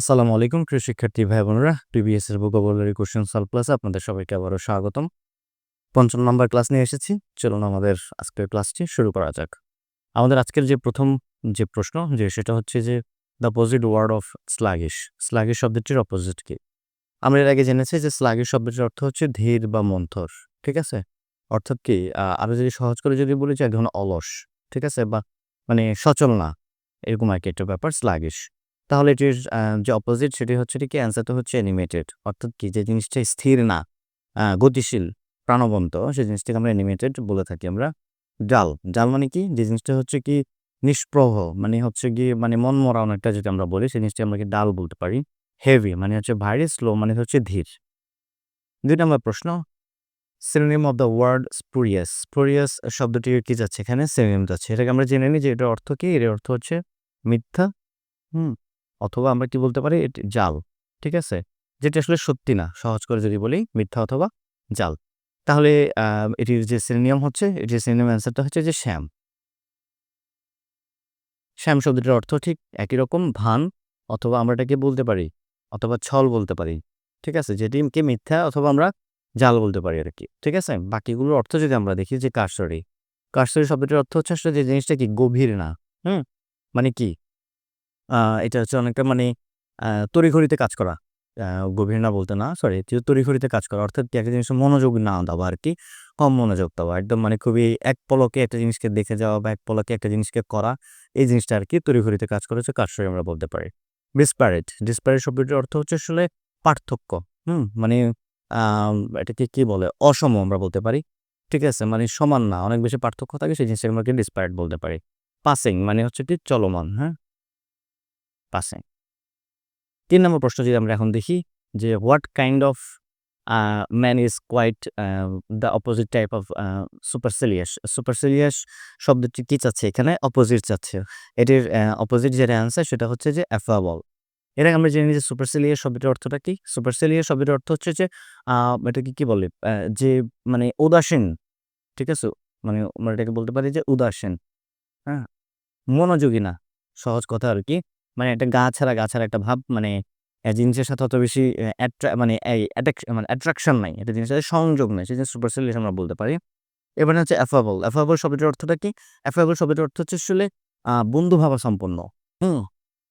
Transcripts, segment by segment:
আসসালামু আলাইকুম প্রিয় শিক্ষার্থী ভাই বোনেরা। প্রিভিয়াস এর ভোকাবুলারি কোশ্চেন সলভ ক্লাসে আপনাদের সবাইকে আবারও স্বাগতম। পঞ্চম নম্বর ক্লাস নিয়ে এসেছি। চলুন আমাদের আজকের ক্লাসটি শুরু করা যাক। আমাদের আজকের যে প্রথম যে প্রশ্ন যে সেটা হচ্ছে যে the opposite word of sluggish sluggish শব্দটির অপোজিট কি? আমরা এর আগে জেনেছি যে স্লাগিশ শব্দটির অর্থ হচ্ছে ধীর বা মন্থর ঠিক আছে? অর্থাৎ কি আহ, আরও যদি সহজ করে যদি বলি যে এক ধরনের অলস ঠিক আছে? বা মানে সচল না এরকম আর কি একটা ব্যাপার স্লাগিশ। তাহলে এটির যে অপোজিট সেটি হচ্ছে কি অ্যান্সারটা হচ্ছে অ্যানিমেটেড অর্থাৎ কি? যে জিনিসটা স্থির না গতিশীল, প্রাণবন্ত, সেই জিনিসটাকে আমরা অ্যানিমেটেড বলে থাকি আমরা। ডাল ডাল মানে কি? যে জিনিসটা হচ্ছে কি? নিষ্প্রভ মানে হচ্ছে কি মানে মন মরা অনেকটা যদি আমরা বলি, সেই জিনিসটা আমরা কি ডাল বলতে পারি? হেভি মানে হচ্ছে ভারী স্লো মানে হচ্ছে ধীর। দুই নম্বর প্রশ্ন। Synonym of the word spurious spurious শব্দটি কি যাচ্ছে এখানে? সিনোনিম যাচ্ছে। এটাকে আমরা জেনে নিই যে এটার অর্থ কি? এর অর্থ হচ্ছে মিথ্যা। হুম। অথবা আমরা কি বলতে পারি? এটি জাল, ঠিক আছে? যেটা আসলে সত্যি না, সহজ করে যদি বলি, মিথ্যা অথবা জাল। তাহলে এটির যে সিনোনিয়াম হচ্ছে, এটির সিনোনিয়াম অ্যান্সারটা হচ্ছে যে শ্যাম। শ্যাম শব্দটির অর্থ ঠিক একই রকম, ভান, অথবা আমরা এটাকে বলতে পারি, অথবা ছল বলতে পারি, ঠিক আছে? যেটিকে মিথ্যা অথবা আমরা জাল বলতে পারি আর কি, ঠিক আছে? বাকিগুলোর অর্থ যদি আমরা দেখি যে কারসরি কারসরি শব্দটির অর্থ হচ্ছে আসলে যে জিনিসটা কি গভীর না, হুম? মানে কি? এটা হচ্ছে অনেকটা মানে আহ, তড়িঘড়িতে কাজ করা। গভীর না বলতে না সরি তড়িঘড়িতে কাজ করা। অর্থাৎ একটা জিনিসে মনোযোগ না দেওয়া আর কি কম মনোযোগ দেওয়া। একদম মানে খুবই এক পলকে একটা জিনিসকে দেখে যাওয়া বা এক পলকে একটা জিনিসকে করা এই জিনিসটা আর কি তড়িঘড়িতে কাজ করেছে কারসরি আমরা বলতে পারি। ডিসপ্যারেট ডিসপ্যারেট শব্দটির অর্থ হচ্ছে আসলে পার্থক্য হুম? মানে এটাকে কি বলে? অসম আমরা বলতে পারি। ঠিক আছে? মানে সমান না অনেক বেশি পার্থক্য থাকে সেই জিনিসটাকে আমরা কি ডিসপ্যারেট বলতে পারি? পাসিং মানে হচ্ছে কি চলমান হ্যাঁ? পাসিং তিন নম্বর প্রশ্ন যদি আমরা এখন দেখি যে what kind of man is quite the opposite type of supercilious supercilious শব্দটি কি চাচ্ছে এখানে? অপোজিট চাচ্ছে। এটির অপোজিট যেটা অ্যান্সার সেটা হচ্ছে যে অ্যাফাবল এর আগে আমরা জেনে নিই যে সুপারসিলিয়াস শব্দটির অর্থটা কি? সুপারসিলিয়াস শব্দটির অর্থ হচ্ছে যে এটাকে কি বলে? যে মানে উদাসীন। ঠিক আছে? মানে আমরা এটাকে বলতে পারি যে উদাসীন। হ্যাঁ? মনোযোগী না। সহজ কথা আর কি। মানে একটা গা ছাড়া গা ছাড়া একটা ভাব মানে জিনিসের সাথে অত বেশি মানে মানে অ্যাট্রাকশন নাই। এটা জিনিসের সাথে সংযোগ নাই। সেই জিনিস সুপারসিলিয়াস আমরা বলতে পারি। এবার হচ্ছে অ্যাফাবল অ্যাফাবল শব্দটির অর্থটা কি? অ্যাফাবল শব্দটির অর্থ হচ্ছে আসলে আহ, বন্ধু ভাবা সম্পন্ন। হুম?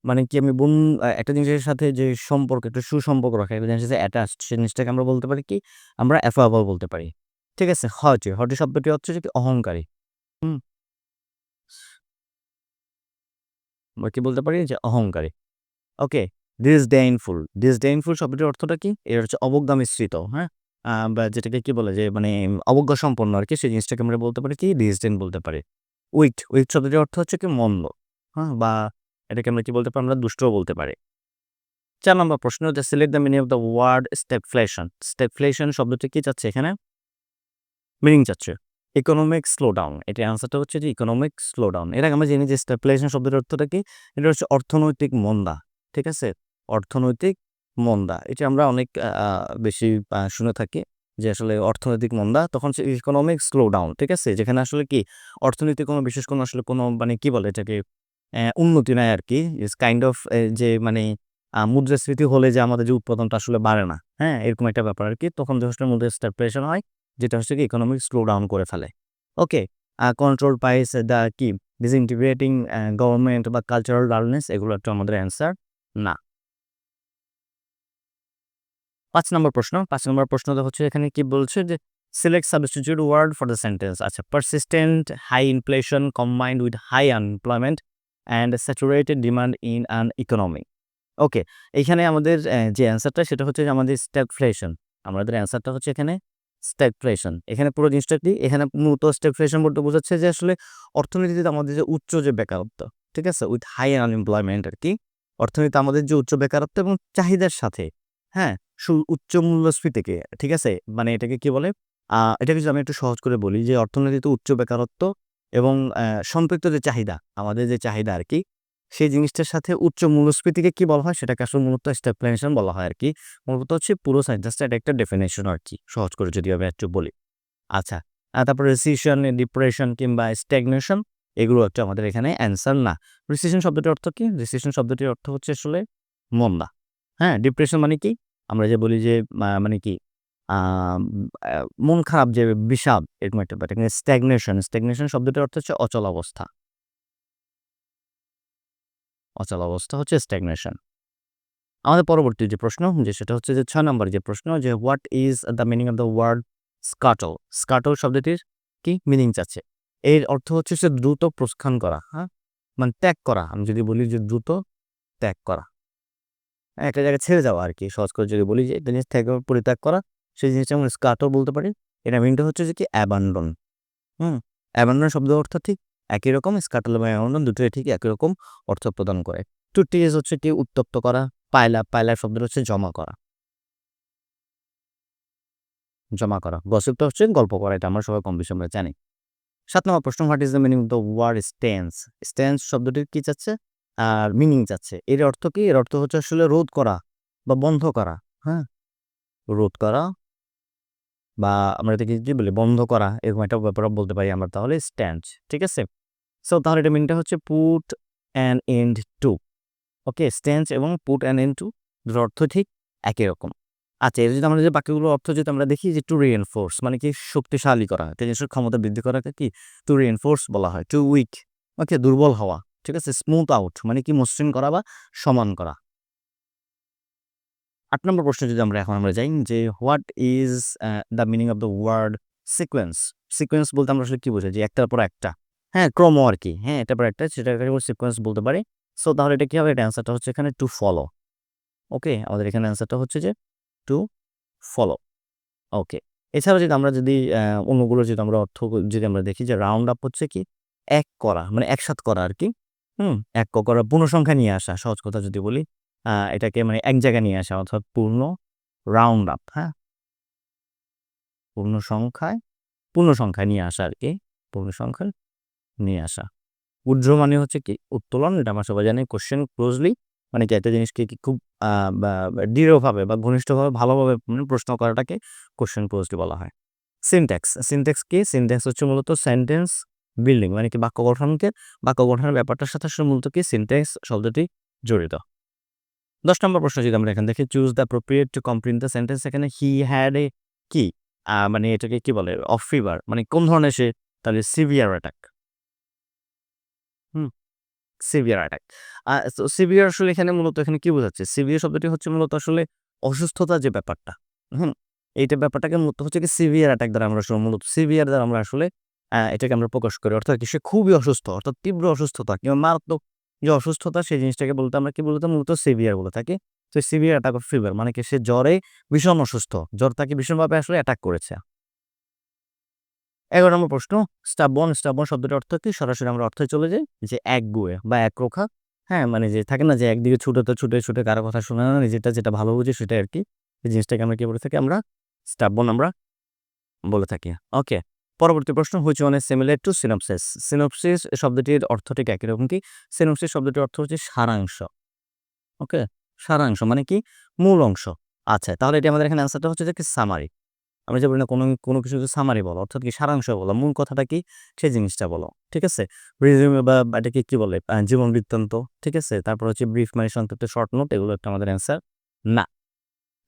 মানে কি আমি বোন একটা জিনিসের সাথে যে সম্পর্ক একটা সুসম্পর্ক রাখা একটা জিনিসের সাথে অ্যাটাচড সেই জিনিসটাকে আমরা বলতে পারি কি? আমরা অ্যাফাবল বলতে পারি। ঠিক আছে? হটি হটি শব্দটি হচ্ছে যে কি? অহংকারী। হুম? আমরা কি বলতে পারি যে অহংকারী। ওকে ডিসডেইনফুল ডিসডেইনফুল শব্দটির অর্থটা কি? এর হচ্ছে অবজ্ঞা মিশ্রিত হ্যাঁ বা যেটাকে কি বলে যে মানে অবজ্ঞা সম্পন্ন আর কি, সেই জিনিসটাকে আমরা বলতে পারি কি? ডিসডেন বলতে পারি। উইট উইট শব্দটির অর্থ হচ্ছে কি মন্দ হ্যাঁ? বা এটাকে আমরা কি বলতে পারি? আমরা দুষ্টও বলতে পারি। চার নম্বর প্রশ্ন যে select the meaning of the word stagflation stagflation শব্দটি কি চাচ্ছে এখানে? মিনিং চাচ্ছে ইকোনমিক স্লো ডাউন এটার অ্যান্সারটা হচ্ছে যে ইকোনমিক স্লো ডাউন এর আগে আমরা জানি যে স্টেপফ্লেশন শব্দের অর্থটা কি? এটা হচ্ছে অর্থনৈতিক মন্দা, ঠিক আছে? অর্থনৈতিক মন্দা। এটা আমরা অনেক বেশি শুনে থাকি যে আসলে অর্থনৈতিক মন্দা, তখন সে ইকোনমিক স্লোডাউন ঠিক আছে? যেখানে আসলে কি? অর্থনীতি কোনো বিশেষ কোনো আসলে কোনো মানে কি বলে এটাকে? উন্নতি নেয় আর কি ইস কাইন্ড অফ যে মানে মুদ্রাস্ফীতি হলে যে আমাদের যে উৎপাদনটা আসলে বাড়ে না। হ্যাঁ? এরকম একটা ব্যাপার আর কি তখন যথেষ্ট মধ্যে স্টেপফ্লেশন হয় যেটা হচ্ছে কি ইকোনমিক স্লো ডাউন করে ফেলে। ওকে কন্ট্রোল পাইস দ্য কি? ডিসইন্টিগ্রেটিং গভর্নমেন্ট বা কালচারাল ডালনেস এগুলো একটা আমাদের অ্যান্সার না। পাঁচ নম্বর প্রশ্ন, পাঁচ নম্বর প্রশ্নটা হচ্ছে এখানে কি বলছে যে select substitute word for the sentence আচ্ছা persistent high inflation combined with high unemployment and saturated demand in an economy okay এখানে আমাদের যে অ্যান্সারটা সেটা হচ্ছে আমাদের স্ট্যাগফ্লেশন আমাদের অ্যান্সারটা হচ্ছে এখানে স্ট্যাগফ্লেশন এখানে পুরো জিনিসটা কি? এখানে মূলত স্ট্যাগফ্লেশন বলতে বোঝাচ্ছে যে আসলে অর্থনীতিতে আমাদের যে উচ্চ যে বেকারত্ব, ঠিক আছে? উইথ হাই আনএমপ্লয়মেন্ট আর কি অর্থনীতি আমাদের যে উচ্চ বেকারত্ব এবং চাহিদার সাথে হ্যাঁ? সু, উচ্চ মূল্যস্ফীতিকে ঠিক আছে? মানে এটাকে কি বলে? এটাকে যদি আমি একটু সহজ করে বলি যে অর্থনীতিতে উচ্চ বেকারত্ব এবং সম্পৃক্ত যে চাহিদা, আমাদের যে চাহিদা আর কি সেই জিনিসটার সাথে উচ্চ মূল্যস্ফীতিকে কি বলা হয়? সেটাকে আসলে মূলত স্টেপলেশন বলা হয় আর কি মূলত হচ্ছে পুরো সাইন্টাসটা এটা একটা ডেফিনেশন আর কি সহজ করে যদি আমি একটু বলি। আচ্ছা তারপর রিসিশন ডিপ্রেশন কিংবা স্ট্যাগনেশন এগুলো হচ্ছে আমাদের এখানে অ্যান্সার না। রিসিশন শব্দটির অর্থ কি? রিসিশন শব্দটির অর্থ হচ্ছে আসলে মন্দা হ্যাঁ ডিপ্রেশন মানে কি? আমরা যে বলি যে মানে কি? মন খারাপ যে বিষাদ, এরকম একটা ব্যাপার। স্ট্যাগনেশন স্ট্যাগনেশন শব্দটার অর্থ হচ্ছে অচল অবস্থা। অচল অবস্থা হচ্ছে স্ট্যাগনেশন আমাদের পরবর্তী যে প্রশ্ন, যে সেটা হচ্ছে যে ছয় নম্বর যে প্রশ্ন, যে what is the meaning of the word scuttle scuttle শব্দটির কি মিনিং চাচ্ছে এর অর্থ হচ্ছে সে দ্রুত প্রস্থান করা হ্যাঁ? মানে ত্যাগ করা, আমি যদি বলি যে দ্রুত ত্যাগ করা। একটা জায়গায় ছেড়ে যাওয়া আর কি, সহজ করে যদি বলি যে একটা জিনিস ত্যাগ পরিত্যাগ করা, সেই জিনিসটা আমরা স্কাটল বলতে পারি। এটা মিনিংটা হচ্ছে যে কি অ্যাবান্ডন হুম? অ্যাবান্ডন শব্দ অর্থ ঠিক একই রকম স্কাটল অ্যাবান্ডন দুটোই ঠিক একই রকম অর্থ প্রদান করে। টু হচ্ছে কি উত্তপ্ত করা পায়লা পায়লা শব্দটা হচ্ছে জমা করা। জমা করা। গসিপটা হচ্ছে গল্প করা, এটা আমরা সবাই কম বেশি আমরা জানি। সাত নম্বর প্রশ্ন what is the meaning of the word stance stance শব্দটির কি চাচ্ছে আর মিনিং চাচ্ছে এর অর্থ কি? এর অর্থ হচ্ছে আসলে রোধ করা বা বন্ধ করা হ্যাঁ? রোধ করা বা আমরা এটাকে কি বলি বন্ধ করা, এরকম একটা ব্যাপার বলতে পারি আমরা তাহলে স্ট্যান্ড ঠিক আছে? সো তাহলে এটা মিনিংটা হচ্ছে put and end to okay stance এবং পুট অ্যান্ড এন্ড টু দুটোর অর্থ ঠিক একই রকম। আচ্ছা এর যদি আমরা যে বাক্যগুলোর অর্থ যদি আমরা দেখি যে টু রিএনফোর্স মানে কি শক্তিশালী করা জিনিসের ক্ষমতা বৃদ্ধি করাকে কি টু রিএনফোর্স বলা হয় টু উইক ওকে দুর্বল হওয়া, ঠিক আছে স্মুথ আউট মানে কি মসৃণ করা বা সমান করা। আট নম্বর প্রশ্ন যদি আমরা এখন আমরা যাই যে what is the meaning of the word sequence sequence বলতে আমরা আসলে কি বোঝাই? যে একটার পর একটা। হ্যাঁ ক্রম আর কি হ্যাঁ এটা একটা সেটাকে সিকোয়েন্স বলতে পারি। সো তাহলে এটা কি হবে? এটা অ্যান্সারটা হচ্ছে এখানে টু ফলো ওকে আমাদের এখানে অ্যান্সারটা হচ্ছে যে টু ফলো ওকে এছাড়াও যদি আমরা যদি অন্যগুলো যদি আমরা অর্থ যদি আমরা দেখি যে রাউন্ড আপ হচ্ছে কি? এক করা মানে একসাথ করা আর কি হুম? এক ক করা পূর্ণ সংখ্যা নিয়ে আসা, সহজ কথা যদি বলি। এটাকে মানে এক জায়গায় নিয়ে আসা, অর্থাৎ পূর্ণ রাউন্ড আপ হ্যাঁ? পূর্ণ সংখ্যায় পূর্ণ সংখ্যা নিয়ে আসা আর কি পূর্ণ সংখ্যায় নিয়ে আসা। উজ্জ্ব মানে হচ্ছে কি, উত্তোলন, এটা আমরা সবাই জানি কোশ্চেন ক্লোজলি মানে কি একটা জিনিসকে কি খুব দৃঢ়ভাবে বা ঘনিষ্ঠভাবে, ভালোভাবে মানে প্রশ্ন করাটাকে কোশ্চেন ক্লোজলি বলা হয়। সিনট্যাক্স সিনট্যাক্স কি? সিনট্যাক্স হচ্ছে মূলত সেন্টেন্স বিল্ডিং মানে কি বাক্য গঠনকে, বাক্য গঠনের ব্যাপারটার সাথে মূলত কি? সিনট্যাক্স শব্দটি জড়িত। দশ নম্বর প্রশ্ন যদি আমরা এখানে দেখি choose the appropriate to complete the sentence এখানে হি হ্যাড এ কি মানে এটাকে কি বলে? অফ ফিভার মানে কোন ধরনের সে তাহলে সিভিয়ার অ্যাটাক সিভিয়ার অ্যাটাক তো সিভিয়ার আসলে এখানে মূলত এখানে কি বোঝাচ্ছে? সিভিয়ার শব্দটি হচ্ছে মূলত আসলে অসুস্থতা যে ব্যাপারটা, হুম? এইটা ব্যাপারটাকে মূলত হচ্ছে কি সিভিয়ার অ্যাটাক দ্বারা আমরা আসলে মূলত সিভিয়ার দ্বারা আমরা আসলে এটাকে আমরা প্রকাশ করি। অর্থাৎ কি সে খুবই অসুস্থ, অর্থাৎ তীব্র অসুস্থতা কিংবা মারাত্মক যে অসুস্থতা সেই জিনিসটাকে বলতে আমরা কি বলতে মূলত সিভিয়ার বলে থাকি। তো সিভিয়ার অ্যাটাক অফ ফিভার মানে কি সে জ্বরে ভীষণ অসুস্থ, জ্বর তাকে ভীষণভাবে আসলে অ্যাটাক করেছে। এগারো নম্বর প্রশ্ন, স্টাবন স্টাবন শব্দটির অর্থ কি? সরাসরি আমরা অর্থে চলে যাই যে এক গুয়ে বা এক রোখা। হ্যাঁ মানে যে থাকে না যে একদিকে ছুটে তো ছুটে ছুটে কারও কথা শোনা না নিজেটা যেটা ভালো বুঝে সেটা আর কি। এই জিনিসটাকে আমরা কি বলে থাকি? আমরা স্টাবন আমরা বলে থাকি। ওকে, পরবর্তী প্রশ্ন হচ্ছে অনেক সিমিলার টু সিনপসিস সিনপসিস শব্দটির অর্থ ঠিক একই রকম কি? সিনপসিস শব্দটির অর্থ হচ্ছে সারাংশ। ওকে, সারাংশ মানে কি? মূল অংশ। আচ্ছা তাহলে এটি আমাদের এখানে অ্যান্সারটা হচ্ছে যে কি? সামারি আমরা যে বলি না কোনো কোনো কিছু সামারি বলো, অর্থাৎ কি সারাংশ বলো, মূল কথাটা কি? সেই জিনিসটা বলো, ঠিক আছে? রিজিউমে বা এটাকে কি বলে? জীবন বৃত্তান্ত, ঠিক আছে? তারপর হচ্ছে ব্রিফ মানে সংক্ষিপ্ত শর্ট নোট এগুলো একটা আমাদের অ্যান্সার না।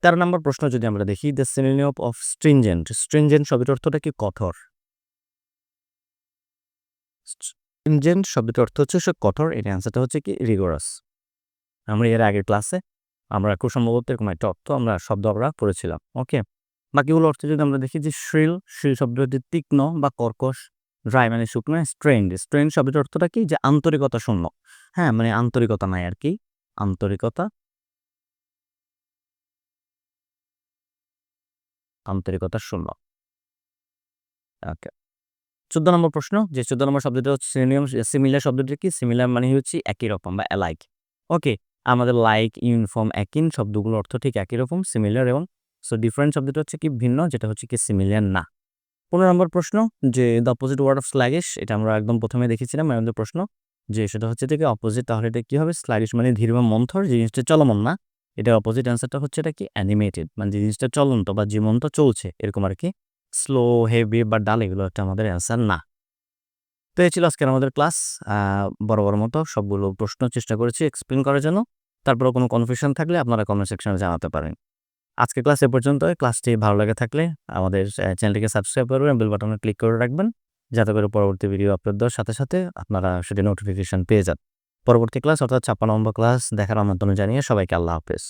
তেরো নম্বর প্রশ্ন যদি আমরা দেখি the synonym of stringent stringent শব্দটির অর্থটা কি? কঠোর। স্ট্রিনজেন্ট শব্দটির অর্থ হচ্ছে সে কঠোর, এর অ্যান্সারটা হচ্ছে কি? রিগোরাস আমরা এর আগের ক্লাসে আমরা খুব সম্ভবত এরকম একটা অর্থ আমরা, শব্দ আমরা পড়েছিলাম ওকে বাকিগুলো অর্থ যদি আমরা দেখি যে শ্রিল শ্রিল শব্দটি তীক্ষ্ণ বা কর্কশ ড্রাই মানে শুকনো স্ট্রেন্ড স্ট্রেন্ড শব্দের অর্থটা কি? যে আন্তরিকতা শূন্য। হ্যাঁ মানে আন্তরিকতা নাই আর কি। আন্তরিকতা। আন্তরিকতা শূন্য। ওকে। চোদ্দ নম্বর প্রশ্ন। যে চোদ্দ নম্বর শব্দটা হচ্ছে সিনোনিয়াম সিমিলার শব্দটি কি? সিমিলার মানে হচ্ছে একই রকম বা অ্যালাইক ওকে, আমাদের লাইক ইউনিফর্ম একিন শব্দগুলোর অর্থ ঠিক একই রকম সিমিলার এবং সো ডিফারেন্ট শব্দটা হচ্ছে কি ভিন্ন, যেটা হচ্ছে কি সিমিলার না। পনেরো নম্বর প্রশ্ন, যে the opposite word of sluggish এটা আমরা একদম প্রথমে দেখেছিলাম আমাদের প্রশ্ন, যে সেটা হচ্ছে থেকে অপোজিট তাহলে এটা কি হবে? স্ল্যাগিশ মানে ধীর বা মন্থর, যে জিনিসটা চলমান না। এটা অপোজিট অ্যান্সারটা হচ্ছে এটা কি? অ্যানিমেটেড মানে যে জিনিসটা চলন্ত বা জীবন্ত চলছে, এরকম আর কি। স্লো হেভি বা ডাল এগুলো একটা আমাদের অ্যান্সার না। তো এই ছিল আজকের আমাদের ক্লাস বড় বড় মতো সবগুলো প্রশ্ন চেষ্টা করেছি এক্সপ্লেন করার জন্য। তারপরেও কোনো কনফিউশন থাকলে আপনারা কমেন্ট সেকশনে জানাতে পারেন। আজকে ক্লাস এ পর্যন্ত। ক্লাসটি ভালো লাগে থাকলে আমাদের চ্যানেলটিকে সাবস্ক্রাইব করবেন বেল বাটনে ক্লিক করে রাখবেন। যাতে করে পরবর্তী ভিডিও আপলোড দেওয়ার সাথে সাথে আপনারা সেটি নোটিফিকেশন পেয়ে যান। পরবর্তী ক্লাস অর্থাৎ ছাপ্পান্ন নম্বর ক্লাস দেখার আমন্ত্রণ জানিয়ে সবাইকে আল্লাহ হাফেজ।